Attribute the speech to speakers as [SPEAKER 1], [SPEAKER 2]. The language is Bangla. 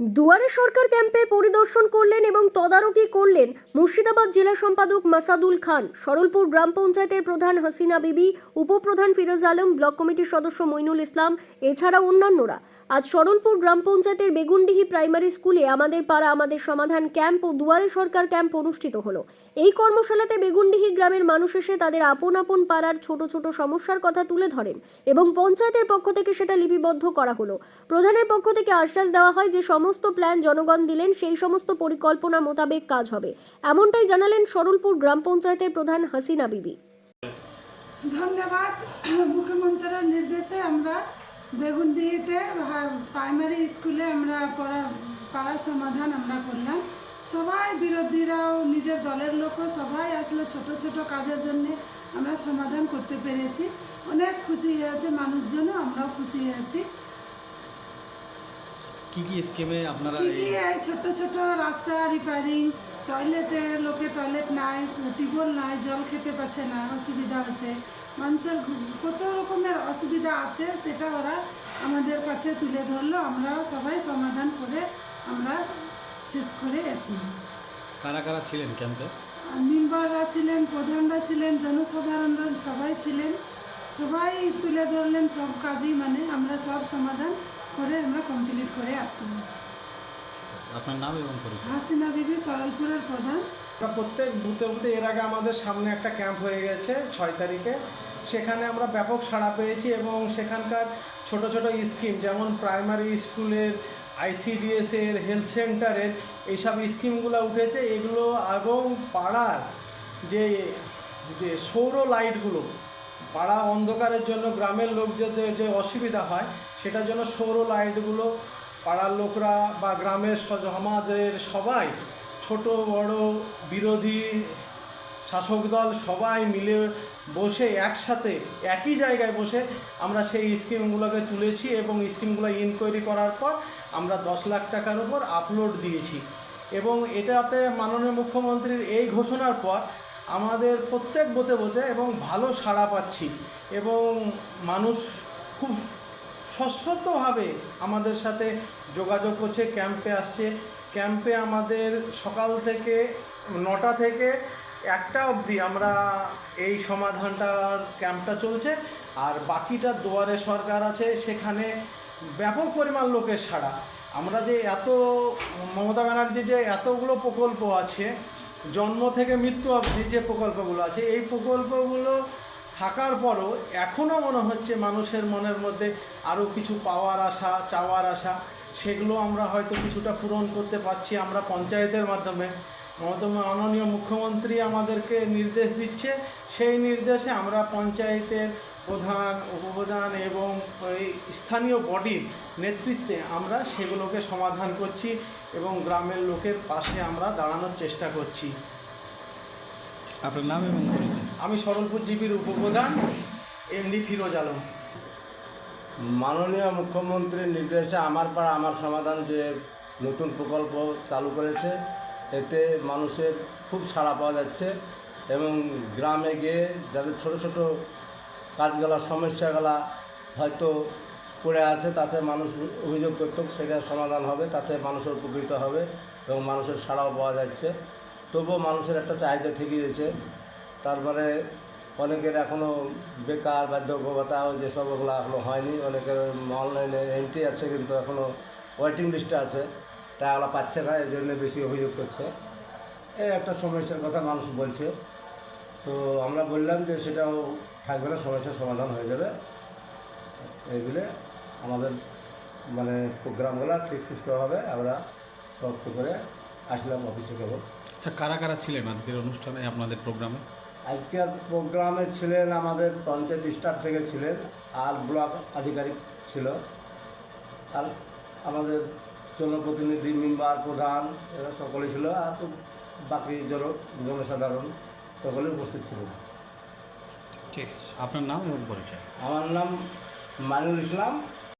[SPEAKER 1] দুয়ারে সরকার ক্যাম্পে পরিদর্শন করলেন এবং তদারকি করলেন মুর্শিদাবাদ জেলা সম্পাদক মাসাদুল খান, সরলপুর গ্রাম পঞ্চায়েতের প্রধান হাসিনা বিবি, উপপ্রধান ফিরোজ আলম, ব্লক কমিটির সদস্য মইনুল ইসলাম, এছাড়া অন্যান্যরা। আজ সরলপুর গ্রাম পঞ্চায়েতের বেগুনডিহি প্রাইমারি স্কুলে আমাদের পাড়া, আমাদের সমাধান ক্যাম্প ও দুয়ারে সরকার ক্যাম্প অনুষ্ঠিত হলো। এই কর্মশালাতে বেগুনডিহি গ্রামের মানুষ এসে তাদের আপন আপন পাড়ার ছোট ছোট সমস্যার কথা তুলে ধরেন এবং পঞ্চায়েতের পক্ষ থেকে সেটা লিপিবদ্ধ করা হলো। প্রধানের পক্ষ থেকে আশ্বাস দেওয়া হয় যে সমস্ত প্ল্যান জনগণ দিলেন, সেই সমস্ত পরিকল্পনা মোতাবেক কাজ হবে। এমনটাই জানালেন সরলপুর গ্রাম পঞ্চায়েতের প্রধান হাসিনা বিবি।
[SPEAKER 2] ধন্যবাদ। মুখ্যমন্ত্রীর নির্দেশে আমরা বেগুনডিহিতে প্রাইমারি স্কুলে আমরা পড়া, পাড়ার সমাধান আমরা করলাম। সবাই বিরোধীরাও, নিজের দলের লোকও সবাই আসলে ছোট ছোট কাজের জন্য আমরা সমাধান করতে পেরেছি। অনেক খুশি হয়েছে, মানুষজনও আমরাও খুশি হয়েছি।
[SPEAKER 3] কি কি স্কিমে আপনারা
[SPEAKER 2] কি
[SPEAKER 3] এই
[SPEAKER 2] কি এই ছোট ছোট রাস্তা রিপেয়ারিং টয়লেটে লোকে টয়লেট নাই টিউবওয়েল নাই জল খেতে পাচ্ছে না অসুবিধা হচ্ছে। মানুষের কত রকমের অসুবিধা আছে সেটা ওরা আমাদের কাছে তুলে ধরলো আমরা সবাই সমাধান করে আমরা শেষ করে আসলাম
[SPEAKER 3] কারা কারা ছিলেন ক্যাম্পে?
[SPEAKER 2] মেম্বাররা ছিলেন প্রধানরা ছিলেন জনসাধারণরা সবাই ছিলেন। সবাই তুলে ধরলেন সব কাজই মানে আমরা সব সমাধান করে আমরা কমপ্লিট করে আসলাম
[SPEAKER 3] আপনার নাম এবং পরিচয়।
[SPEAKER 2] হাসিনা বিবি সরলপুরের প্রধান।
[SPEAKER 4] প্রত্যেক বুথে বুথে এর আগে আমাদের সামনে একটা ক্যাম্প হয়ে গেছে ছয় তারিখে। সেখানে আমরা ব্যাপক সাড়া পেয়েছি এবং সেখানকার ছোট ছোট স্কিম যেমন প্রাইমারি স্কুলের আইসিডিএসের হেলথ সেন্টারের এইসব স্কিমগুলো উঠেছে। এগুলো এবং পাড়ার যে যে সৌর লাইটগুলো পাড়া অন্ধকারের জন্য গ্রামের লোক যে যে- যে অসুবিধা হয়, সেটার জন্য সৌর লাইটগুলো পাড়ার লোকরা বা গ্রামের সমাজের সবাই, ছোট, বড়, বিরোধী, শাসক দল সবাই মিলে বসে একসাথে, একই জায়গায় বসে আমরা সেই স্কিমগুলোকে তুলেছি এবং স্কিমগুলো ইনকোয়ারি করার পর আমরা দশ লাখ টাকার উপর আপলোড দিয়েছি। এবং এটাতে মাননীয় মুখ্যমন্ত্রীর এই ঘোষণার পর আমাদের প্রত্যেক বোতে বোতে এবং ভালো সাড়া পাচ্ছি এবং মানুষ খুব সস্ফূর্তভাবে আমাদের সাথে যোগাযোগ করছে, ক্যাম্পে আসছে। ক্যাম্পে আমাদের সকাল থেকে নটা থেকে একটা অবধি আমরা এই সমাধানটার ক্যাম্পটা চলছে। আর বাকিটা দুয়ারে সরকার আছে, সেখানে ব্যাপক পরিমাণ লোকের সাড়া। আমরা যে এত মমতা ব্যানার্জি যে এতগুলো প্রকল্প আছে জন্ম থেকে মৃত্যু অবধি যে প্রকল্পগুলো আছে, এই প্রকল্পগুলো থাকার পরও এখনও মনে হচ্ছে মানুষের মনের মধ্যে আরও কিছু পাওয়ার আশা, চাওয়ার আশা, সেগুলো আমরা হয়তো কিছুটা পূরণ করতে পারছি আমরা পঞ্চায়েতের মাধ্যমে। মমতা মাননীয় মুখ্যমন্ত্রী আমাদেরকে নির্দেশ দিচ্ছে। সেই নির্দেশে আমরা পঞ্চায়েতের প্রধান উপপ্রধান এবং এই স্থানীয় বডির নেতৃত্বে আমরা সেগুলোকে সমাধান করছি এবং গ্রামের লোকের পাশে আমরা দাঁড়ানোর চেষ্টা করছি।
[SPEAKER 3] আপনার নাম এবং
[SPEAKER 4] আমি সরলপুর জিবির উপপ্রধান এমডি ফিরোজ আলম।
[SPEAKER 5] মাননীয় মুখ্যমন্ত্রীর নির্দেশে আমার পাড়া আমার সমাধান যে নতুন প্রকল্প চালু করেছে এতে মানুষের খুব সাড়া পাওয়া যাচ্ছে এবং গ্রামে গিয়ে যাদের ছোট ছোট কাজগুলা, সমস্যাগুলা হয়তো পড়ে আছে, তাতে মানুষ অভিযোগ করত সেটা সমাধান হবে, তাতে মানুষের উপকৃত হবে এবং মানুষের সাড়াও পাওয়া যাচ্ছে। তবুও মানুষের একটা চাহিদা থেকে গেছে তারপরে অনেকের এখনও বেকার বার্ধক্য ভাতা ওই যেসব ওগুলো এখনও হয়নি, অনেকের অনলাইনে এন্ট্রি আছে কিন্তু এখনও ওয়েটিং লিস্টে আছে। টাকাগুলো পাচ্ছে না এই জন্য বেশি অভিযোগ করছে। এই একটা সমস্যার কথা মানুষ বলছে। তো আমরা বললাম যে সেটাও থাকবে না সমস্যার সমাধান হয়ে যাবে। এইগুলো আমাদের মানে প্রোগ্রামগুলো ঠিক সুস্থভাবে আমরা সমাপ্ত করে আসলাম অফিসে কেবল।
[SPEAKER 3] আচ্ছা কারা কারা ছিলেন আজকের অনুষ্ঠানে আপনাদের প্রোগ্রামে?
[SPEAKER 5] আজকের প্রোগ্রামে ছিলেন আমাদের পঞ্চায়েত স্টাফ থেকে ছিলেন আর ব্লক আধিকারিক ছিল। আর আমাদের জনপ্রতিনিধি মেম্বার প্রধান এরা সকলে ছিল আর বাকি জন জনসাধারণ সকলে উপস্থিত ছিল।
[SPEAKER 3] ঠিক আপনার নাম এবং পরিচয়?
[SPEAKER 5] আমার নাম মাইনুল ইসলাম।